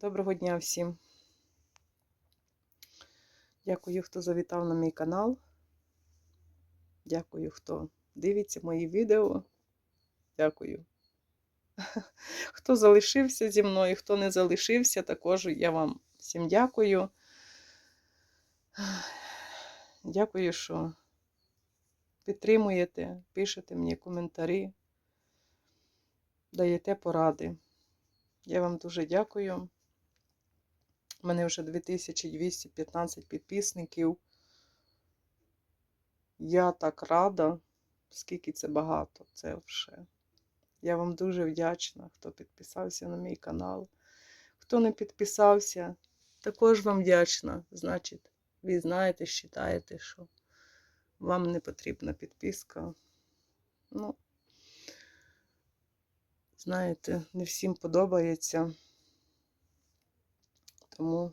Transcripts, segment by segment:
Доброго дня всім. Дякую, хто завітав на мій канал. Дякую, хто дивиться мої відео. Дякую. Хто залишився зі мною, хто не залишився, також я вам всім дякую. Дякую, що підтримуєте, пишете мені коментарі, даєте поради. Я вам дуже дякую. У мене вже 2215 підписників. Я так рада, скільки це багато, це вже. Я вам дуже вдячна, хто підписався на мій канал. Хто не підписався, також вам вдячна. Значить, ви знаєте, вважаєте, що вам не потрібна підписка. Ну, знаєте, не всім подобається. Тому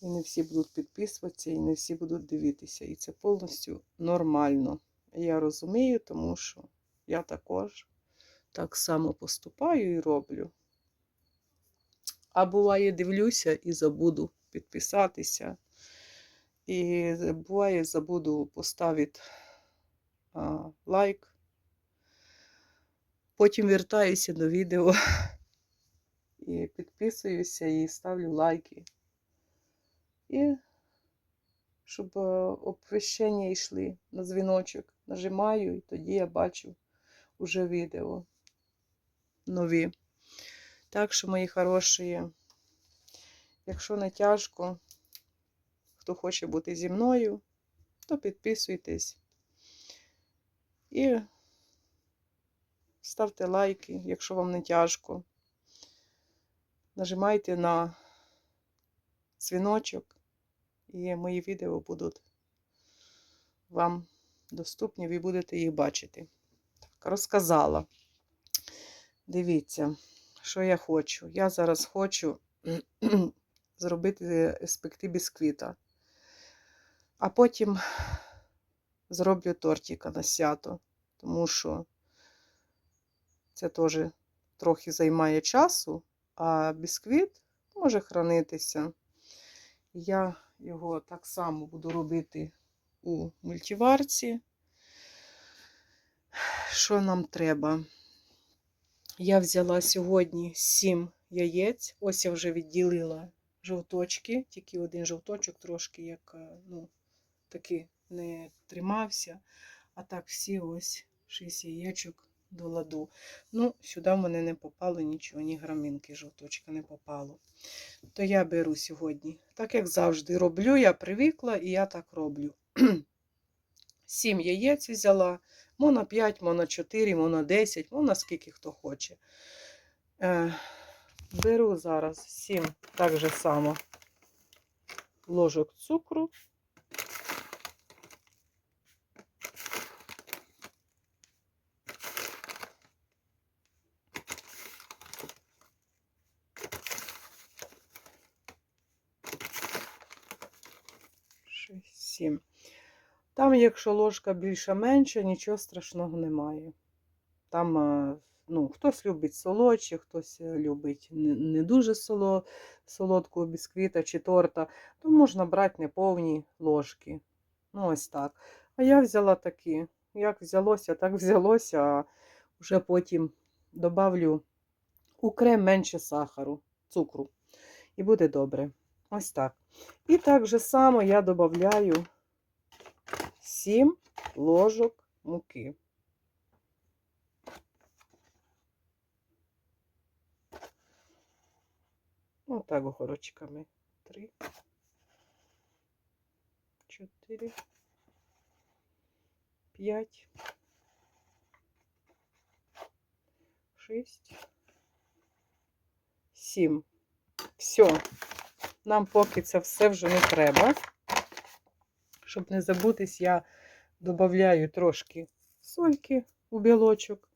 і не всі будуть підписуватися, і не всі будуть дивитися. І це повністю нормально. Я розумію, тому що я також так само поступаю і роблю. А буває, дивлюся і забуду підписатися. І буває, забуду поставити а, лайк. Потім вертаюся до відео і підписуюся і ставлю лайки. І щоб е, оповіщення йшли на дзвіночок. Нажимаю, і тоді я бачу уже відео нові. Так що, мої хороші, якщо не тяжко, хто хоче бути зі мною, то підписуйтесь і ставте лайки, якщо вам не тяжко. Нажимайте на дзвіночок, і мої відео будуть вам доступні, ви будете їх бачити. Так, розказала. Дивіться, що я хочу. Я зараз хочу зробити спекти бісквіта, а потім зроблю тортика на свято, тому що це теж трохи займає часу, а бісквіт може хранитися. Я його так само буду робити у мультиварці. Що нам треба? Я взяла сьогодні 7 яєць. Ось я вже відділила жовточки, тільки один жовточок трошки як, ну, таки не тримався. А так всі ось 6 яєчок до ладу. Ну, сюди в мене не попало нічого, ні грамінки жовточка не попало. То я беру сьогодні, так як завжди роблю, я привикла і я так роблю. 7 яєць взяла, моно 5, моно 4, моно 10, моно скільки хто хоче. Е, беру зараз 7 так же само ложок цукру. Шість, сім. Там, якщо ложка більша менша, нічого страшного немає. Там, е, ну, хтось любить солодче, хтось е, любить не дуже соло, солодкого бісквіта чи торта, то можна брати неповні ложки. Ну, ось так. А я взяла такі. Як взялося, так взялося, а вже потім добавлю у крем менше сахару, цукру. І буде добре. Ось так. І так же само я додаю 7 ложок муки. Отак горочками. Три, чотири, п'ять, шість, сім. Все. Нам поки це все вже не треба. Щоб не забутись, я додаю трошки сольки у білочок.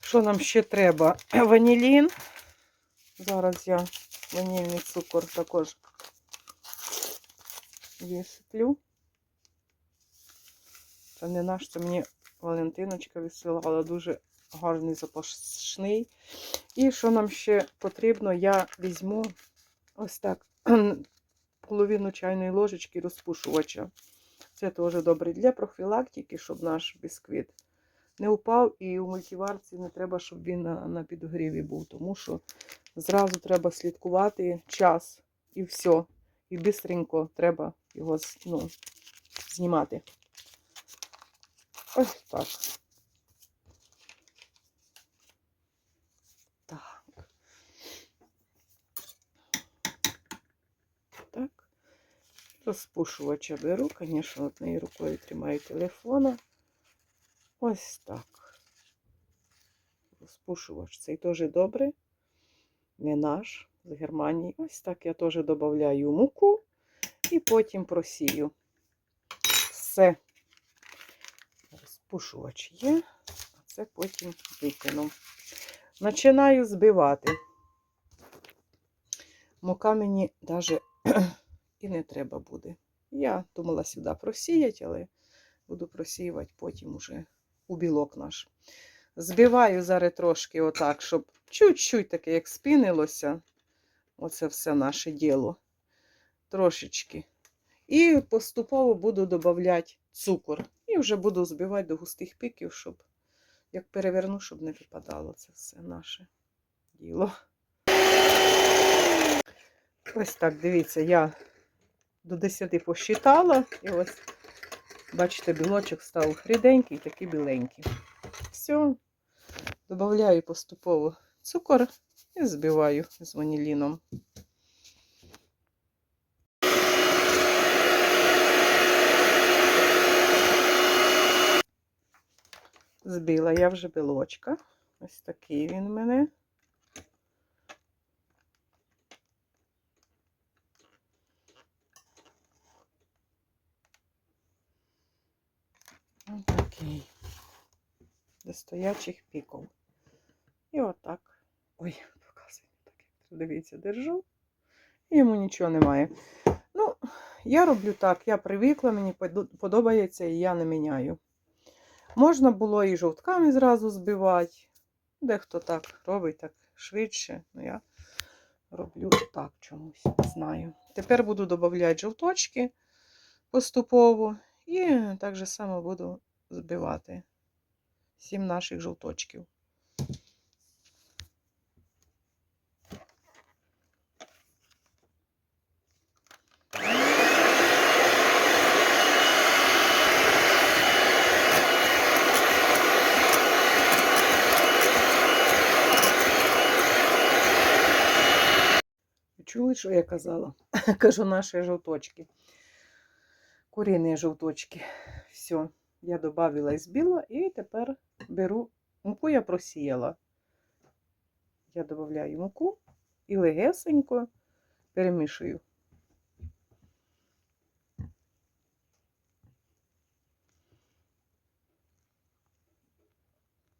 Що нам ще треба? Ванілін. Зараз я ванільний цукор також висиплю. Це не наш, це мені Валентиночка висилала дуже гарний запашний. І що нам ще потрібно, я візьму ось так половину чайної ложечки розпушувача. Це теж добре для профілактики, щоб наш бісквіт не упав. І у мультиварці не треба, щоб він на, на підогріві був, тому що зразу треба слідкувати час і все. І бистренько треба його ну, знімати. Ось. Так. Так. Розпушувача беру, звісно, однією рукою тримаю телефона. Ось так. Розпушувач цей теж добре. Не наш, з Германії. Ось так я теж додаю муку і потім просію. Все. Розпушувач є, а це потім викину. Починаю збивати. Мука мені навіть і не треба буде. Я думала сюди просіяти, але буду просіювати потім уже у білок наш. Збиваю зараз трошки отак, щоб чуть-чуть таке, як спінилося. Оце все наше діло. Трошечки. І поступово буду додавати цукор. І вже буду збивати до густих піків, щоб як переверну, щоб не випадало це все наше діло. Ось так, дивіться, я до 10 посчитала. І ось, бачите, білочок став ріденький, такий біленький. Все, додаю поступово цукор і збиваю з ваніліном. Збила я вже білочка. Ось такий він у мене. Ось. До стоячих піков. І отак. Ой, показую так, як дивіться, держу. І йому нічого немає. Ну, я роблю так, я привикла, мені подобається, і я не міняю. Можна було і жовтками зразу збивати. Дехто так робить так швидше. Ну, я роблю так чомусь, не знаю. Тепер буду додавати жовточки поступово. І так же само буду збивати сім наших жовточків. Чули, що я казала? Кажу, наші жовточки. Курині жовточки. Все, я додавила і збила, і тепер беру муку, я просіяла. Я додаю муку і легесенько перемішую.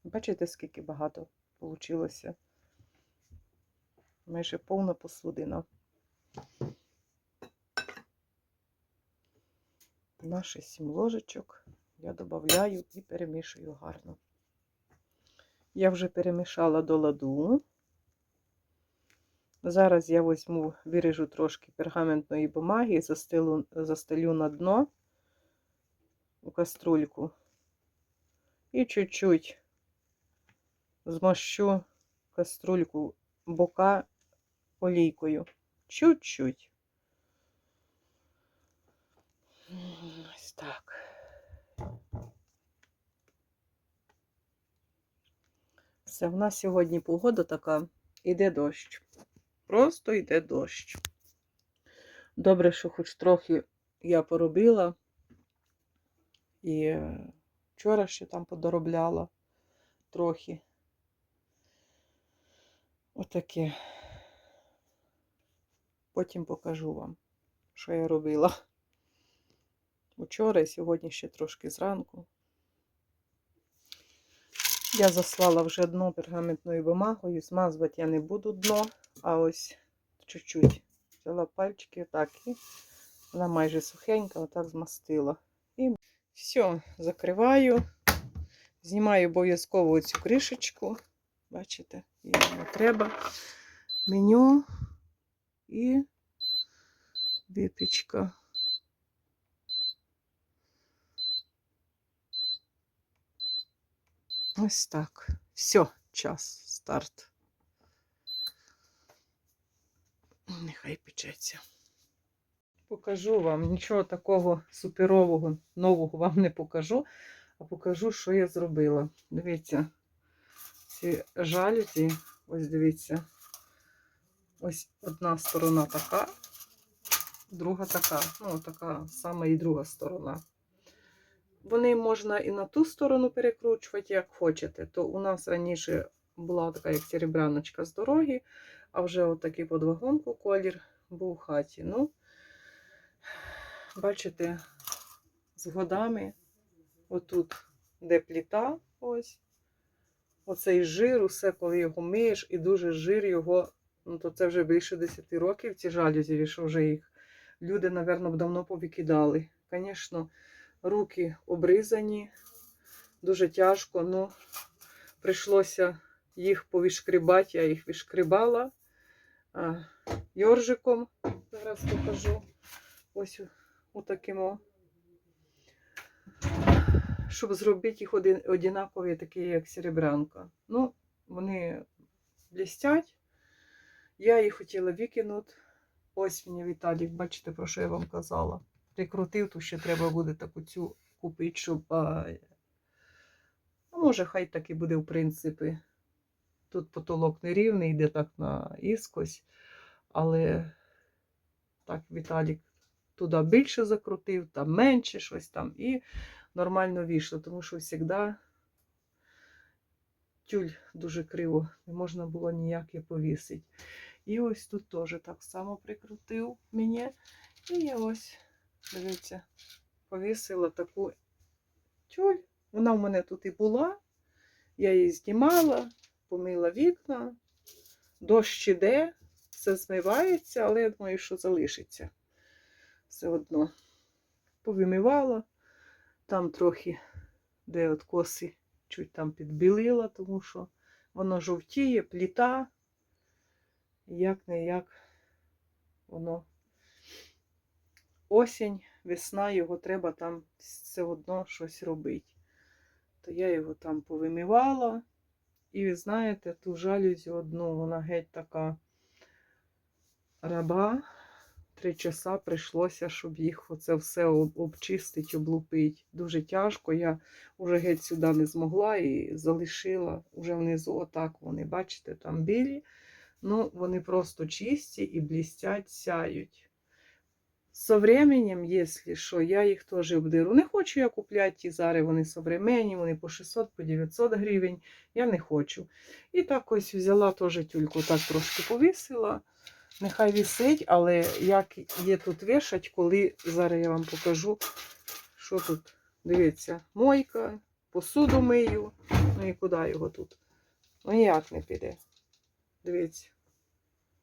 Бачите, скільки багато вийшло? Майже повна посудина. Наші сім ложечок я додаю і перемішую гарно. Я вже перемішала до ладу. Зараз я візьму, виріжу трошки пергаментної бумаги, застелю, застелю на дно у каструльку і чуть-чуть змащу каструльку бока олійкою. Чуть-чуть. Ось так. Все, в нас сьогодні погода така, іде дощ. Просто йде дощ. Добре, що хоч трохи я поробила. І вчора ще там подоробляла трохи. Отаке. Потім покажу вам, що я робила. Учора і сьогодні ще трошки зранку. Я заслала вже дно пергаментною бумагою. Змазувати я не буду дно, а ось чуть-чуть. Взяла пальчики так і вона майже сухенька, отак змастила. І все, закриваю, Знімаю обов'язково цю кришечку. Бачите, її не треба. Меню і випічка. Ось так. Все, час, старт. Нехай печеться. Покажу вам нічого такого суперового, нового вам не покажу, а покажу, що я зробила. Дивіться, ці жалюзі, ось дивіться, ось одна сторона така, друга така. Ну, така сама і друга сторона. Вони можна і на ту сторону перекручувати, як хочете. То у нас раніше була така, як серебряночка з дороги, а вже отакий под вагонку колір був у хаті. Ну, бачите, з годами, отут, де пліта, ось, оцей жир, усе, коли його миєш, і дуже жир його, ну то це вже більше 10 років, ці жалюзі, що вже їх люди, напевно, давно повикидали. Звісно, руки обризані, дуже тяжко, ну, прийшлося їх повішкрібати, я їх вішкрібала йоржиком, зараз покажу. Ось отаким. о. Щоб зробити їх один, однакові, такі, як серебрянка. Ну, вони блістять. Я їх хотіла викинути. Ось мені Віталік, бачите, про що я вам казала. Прикрутив, то ще треба буде таку цю купити, щоб. А, а може, хай так і буде, в принципі. Тут потолок нерівний, йде так на іскось, але так Віталік туди більше закрутив, там менше щось там, і нормально вийшло, тому що завжди тюль дуже криво, не можна було ніяк її повісити. І ось тут теж так само прикрутив мені. І ось, дивіться, повісила таку тюль. Вона в мене тут і була. Я її знімала, помила вікна, дощ іде, все змивається, але я думаю, що залишиться все одно. Повимивала, там трохи, де от коси, чуть там підбілила, тому що воно жовтіє, пліта. Як не як воно осінь, весна, його треба там все одно щось робити. То я його там повимивала. І ви знаєте, ту жалюзю одну, вона геть така раба. Три часа прийшлося, щоб їх оце все об- обчистити, облупити. Дуже тяжко. Я вже геть сюди не змогла і залишила вже внизу. Отак вони, бачите, там білі. Ну, вони просто чисті і блістять, сяють. Со временем, якщо що, я їх теж обдиру. Не хочу я купляти ті зари, вони современні, вони по 600, по 900 гривень. Я не хочу. І так ось взяла теж тюльку, так трошки повісила. Нехай висить, але як є тут вішать, коли зараз я вам покажу, що тут. Дивіться, мойка, посуду мию. Ну і куди його тут? Ну ніяк не піде. Дивіться.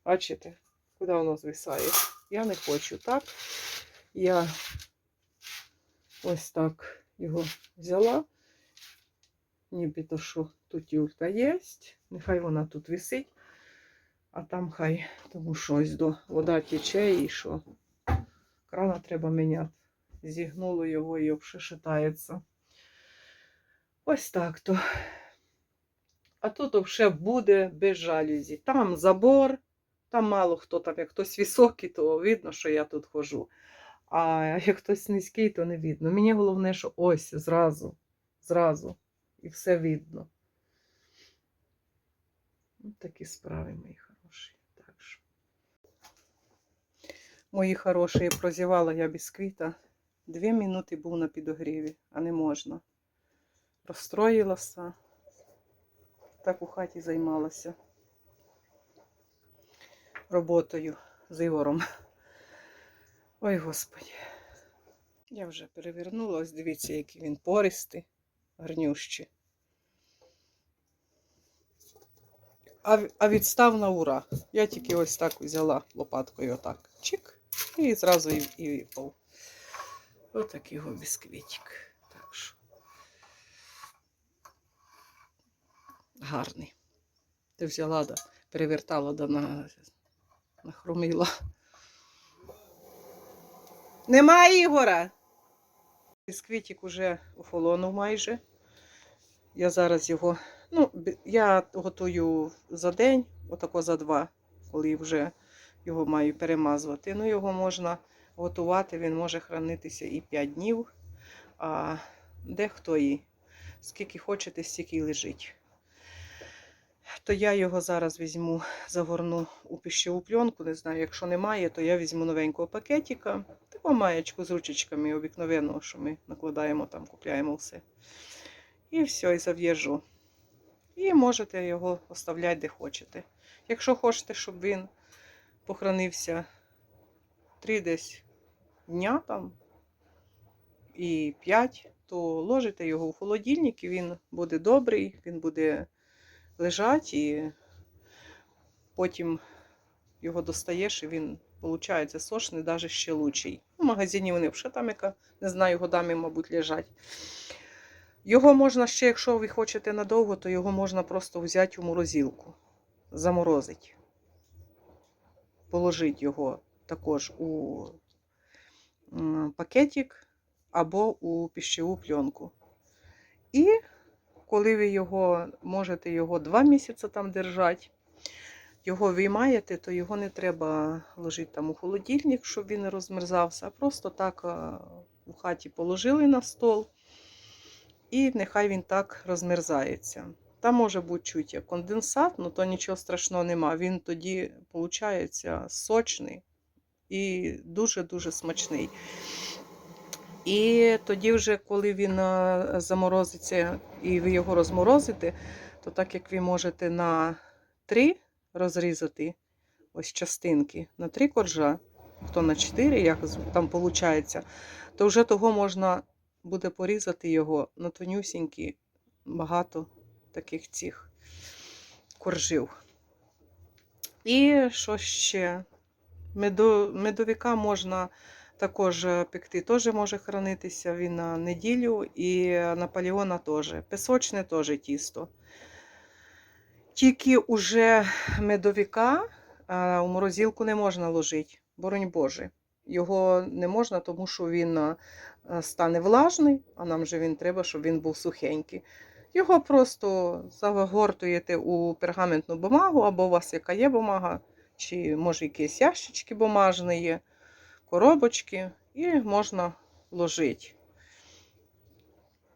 Бачите, куди воно звисає? Я не хочу так. Я ось так його взяла. Нібито що тут юлька є. Нехай вона тут висить. А там хай, тому що ось до вода тече і що. Крана треба міняти. Зігнуло його і обшишитається. Ось так то. А тут вже буде без жалюзі. Там забор, там мало хто там, як хтось високий, то видно, що я тут хожу. А як хтось низький, то не видно. Мені головне, що ось зразу, зразу. І все видно. Ось такі справи, мої хороші. Так що. Мої хороші, прозівала я бісквіта. Дві минути був на підогріві, а не можна. Розстроїлася. Так у хаті займалася роботою з Ігором. Ой, Господі. Я вже перевернула, ось дивіться, який він пористий, гарнющий. А, а відстав на ура. Я тільки ось так взяла лопаткою отак. Чик. І зразу і, і випав. Отакий його бісквітик. Так що. гарний. Ти взяла, да, перевертала, да на, нахрумила. Немає Ігора. Бісквітик уже охолонув майже. Я зараз його. Ну, я готую за день, отако за два, коли вже його маю перемазувати. Ну, його можна готувати, він може хранитися і 5 днів, а дехто і скільки хочете, стільки лежить. То я його зараз візьму, загорну у пищеву пленку. Не знаю, якщо немає, то я візьму новенького пакетика, таку маєчку з ручечками обикновеного, що ми накладаємо там, купляємо все. І все, і зав'яжу. І можете його оставляти де хочете. Якщо хочете, щоб він похоронився 3 десь дня там і 5, то ложите його в холодильник, і він буде добрий, він буде лежати, і потім його достаєш, і він виходить сочний, навіть ще лучший. В магазині вони вже там, яка, не знаю, годами, мабуть, лежать. Його можна ще, якщо ви хочете надовго, то його можна просто взяти у морозилку, заморозити. Положити його також у пакетик або у пищеву пленку. І коли ви його можете його два місяці там держати, його виймаєте, то його не треба ложити там у холодильник, щоб він розмерзався, а просто так а, у хаті положили на стол, і нехай він так розмерзається. Там може бути чуть як конденсат, але то нічого страшного нема. Він тоді, виходить, сочний і дуже-дуже смачний. І тоді, вже, коли він заморозиться і ви його розморозите, то так як ви можете на три розрізати ось частинки, на три коржа, хто на чотири, як там виходить, то вже того можна буде порізати його на тонюсінькі, багато таких цих коржів. І що ще? Меду, медовика можна також е, пекти, теж може хранитися він на неділю, і Наполеона теж. Песочне теж тісто. Тільки уже медовика е, у морозилку не можна ложити, боронь Боже. Його не можна, тому що він е, стане влажний, а нам же він треба, щоб він був сухенький. Його просто загортуєте у пергаментну бумагу, або у вас яка є бумага, чи може якісь ящички бумажні є, коробочки, і можна ложити.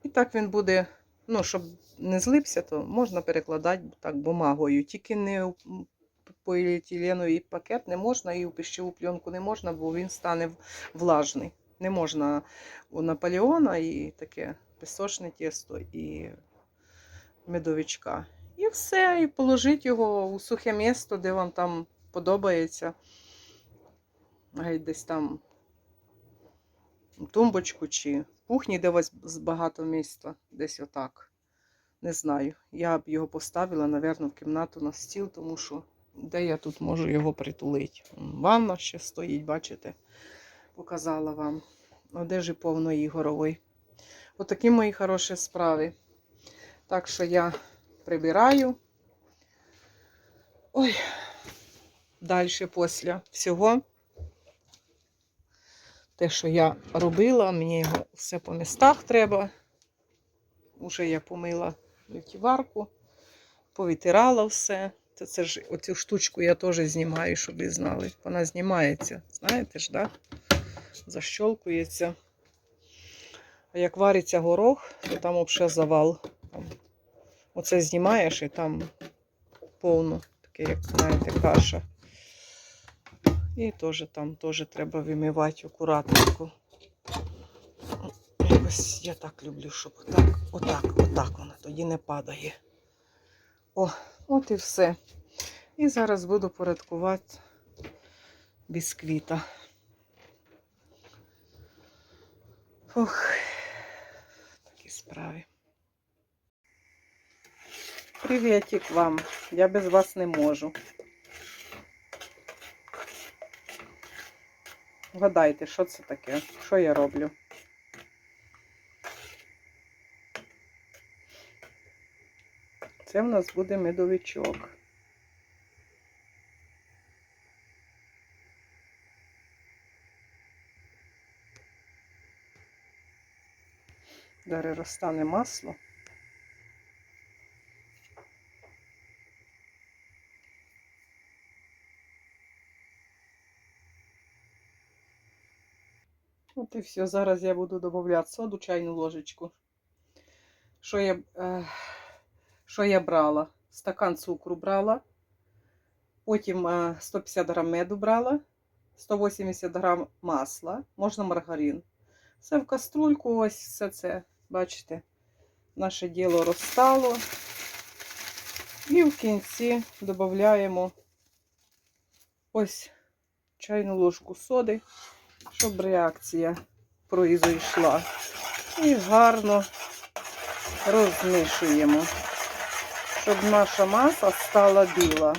І так він буде, ну, щоб не злипся, то можна перекладати так бумагою. Тільки не у поліетиленовий пакет не можна, і у пищеву пленку не можна, бо він стане влажний. Не можна у Наполеона і таке пісочне тісто, і медовичка. І все, і положіть його у сухе місто, де вам там подобається. Геть десь там тумбочку чи кухні, де у вас багато місця, десь отак. Не знаю. Я б його поставила, напевно, в кімнату на стіл, тому що де я тут можу його притулити? Ванна ще стоїть, бачите, показала вам. Одежі повно Ігорової. Отакі мої хороші справи. Так що я прибираю. Ой, далі після всього. Те, що я робила, мені його все по містах треба. Уже я помила мультиварку, повитирала все. Це, це ж оцю штучку я теж знімаю, щоб ви знали. Вона знімається. Знаєте ж, да? Защолкується. А як вариться горох, то там взагалі завал. Там. Оце знімаєш і там повно, таке, як знаєте, каша. І теж там теж треба вимивати акуратненько. Якось я так люблю, щоб отак, отак, отак вона тоді не падає. О, от і все. І зараз буду порядкувати бісквіта. Ох, такі справи. Привітик вам. Я без вас не можу. Вгадайте, що це таке? Що я роблю? Це в нас буде медовичок. Зараз розтане масло. От і все. Зараз я буду додавати соду, чайну ложечку. Що я, е, що я брала? Стакан цукру брала. Потім е, 150 грам меду брала, 180 грам масла, можна маргарин. Все в каструльку, ось все це, бачите, наше діло розстало. І в кінці додаємо ось чайну ложку соди, щоб реакція произойшла. І гарно розмішуємо, щоб наша маса стала біла.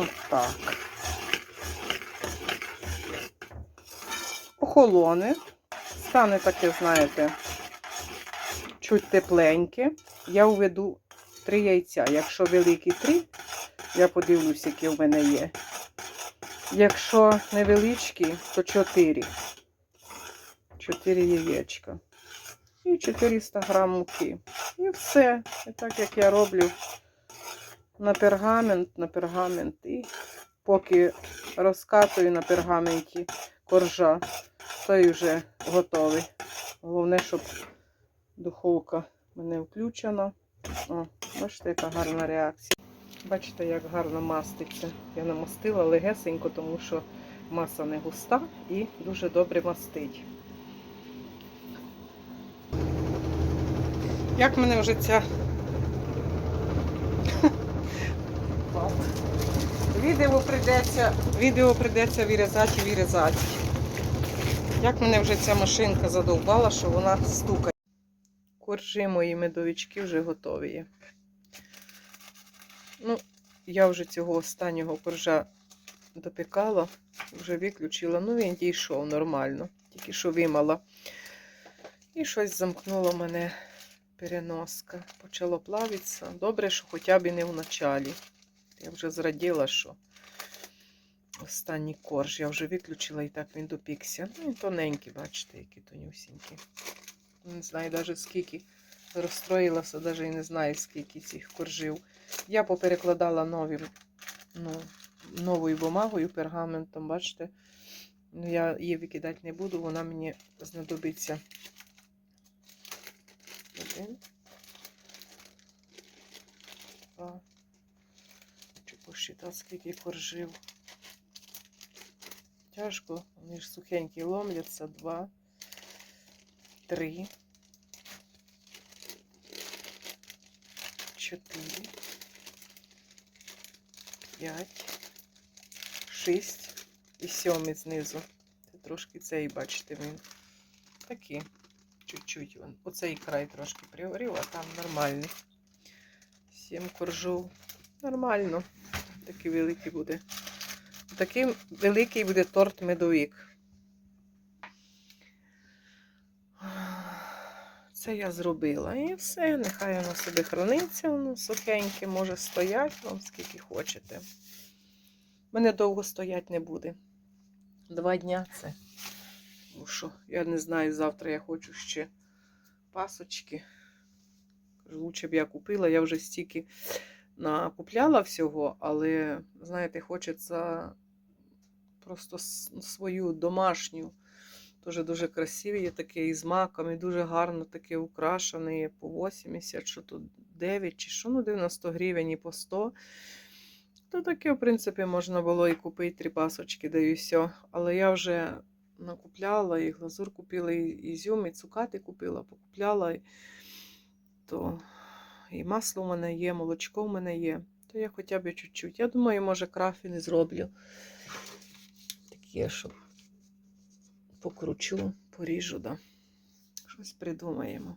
От так. Охолоне. Стане таке, знаєте, чуть тепленьке. Я введу три яйця. Якщо великі три, я подивлюсь, які в мене є. Якщо невеличкі, то чотири. Чотири яєчка. І 400 грам муки. І все. І так як я роблю на пергамент, на пергамент. І поки розкатую на пергаменті коржа, той вже готовий. Головне, щоб духовка мене включена. О, бачите, яка гарна реакція. Бачите, як гарно маститься. Я намастила легесенько, тому що маса не густа і дуже добре мастить. Як мене вже ця Відео прийдеться, відео прийдеться вирізати і вирізати. Як мене вже ця машинка задовбала, що вона стукає. Коржі мої медовички вже готові. Ну, я вже цього останнього коржа допікала, вже виключила. Ну, він дійшов нормально, тільки що вимала. І щось замкнуло мене переноска. Почало плавитися. Добре, що хоча б і не в началі. Я вже зраділа, що останній корж я вже виключила і так він допікся. Ну, він тоненький, бачите, які тонюсінькі. Не знаю навіть скільки розстроїлася, навіть і не знаю, скільки цих коржів. Я поперекладала новим, ну, новою бумагою, пергаментом, бачите. Ну, я її викидати не буду, вона мені знадобиться. Один. Два. Хочу посчитати, скільки коржив. Тяжко, вони ж сухенькі ломляться. Два, три, чотири, п'ять, шість і сьомий знизу. Це трошки цей, бачите, він такий. Чуть-чуть. вон. Оцей край трошки пригорів, а там нормальний. Сім коржов. Нормально. Такий великий буде. Такий великий буде торт медовик. Це я зробила. І все, нехай воно собі храниться, воно сухеньке, може стоять вам скільки хочете. Мене довго стоять не буде. Два дня це. Бо що, я не знаю, завтра я хочу ще пасочки. Лучше б я купила, я вже стільки накупляла всього, але, знаєте, хочеться просто свою домашню. Дуже дуже красиві є таке із маками, дуже гарно таке украшене, є по 80, що тут 9 чи що, ну 90 гривень і по 100. То таке, в принципі, можна було і купити три пасочки, да і все. Але я вже накупляла, і глазур купила, і ізюм, і цукати купила, покупляла. І... То і масло в мене є, молочко в мене є. То я хоча б чуть-чуть. Я думаю, може, крафіни зроблю. Таке, щоб покручу, поріжу, да. Щось придумаємо.